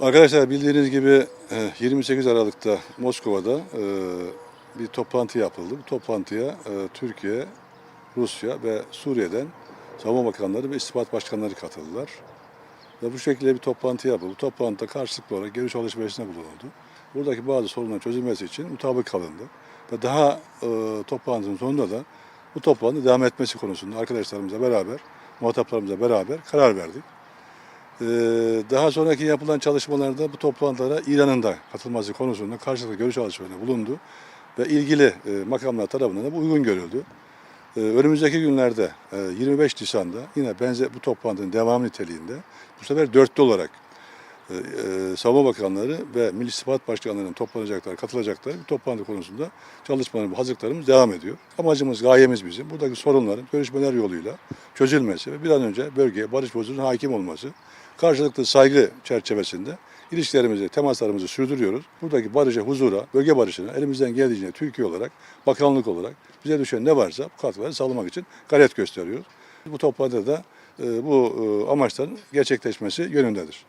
Arkadaşlar bildiğiniz gibi e, 28 Aralık'ta Moskova'da e, bir toplantı yapıldı. Bu toplantıya e, Türkiye, Rusya ve Suriye'den savunma bakanları ve istihbarat başkanları katıldılar. Ve bu şekilde bir toplantı yapıldı. Bu toplantıda karşılıklı olarak görüş alışverişine bulunuldu. Buradaki bazı sorunların çözülmesi için mutabık kalındı. Ve daha e, toplantının sonunda da bu toplantı devam etmesi konusunda arkadaşlarımızla beraber, muhataplarımızla beraber karar verdik. Ee, Daha sonraki yapılan çalışmalarda bu toplantılara İran'ın da katılması konusunda karşılıklı görüş alışverişinde bulundu ve ilgili e, makamlar tarafından da bu uygun görüldü. Ee, Önümüzdeki günlerde e, 25 Nisan'da yine benzer bu toplantının devamı niteliğinde bu sefer dörtlü olarak e, e, savunma bakanları ve Milli İstihbarat Başkanlarının toplanacaklar, katılacaklar. Bu toplantı konusunda çalışmalarımız, hazırlıklarımız devam ediyor. Amacımız, gayemiz bizim buradaki sorunların görüşmeler yoluyla çözülmesi ve bir an önce bölgeye barış huzurun hakim olması. Karşılıklı saygı çerçevesinde ilişkilerimizi, temaslarımızı sürdürüyoruz. Buradaki barışa, huzura, bölge barışına elimizden geldiğince Türkiye olarak, bakanlık olarak bize düşen ne varsa bu katkıları sağlamak için gayret gösteriyoruz. Bu toplantıda da e, bu e, amaçların gerçekleşmesi yönündedir.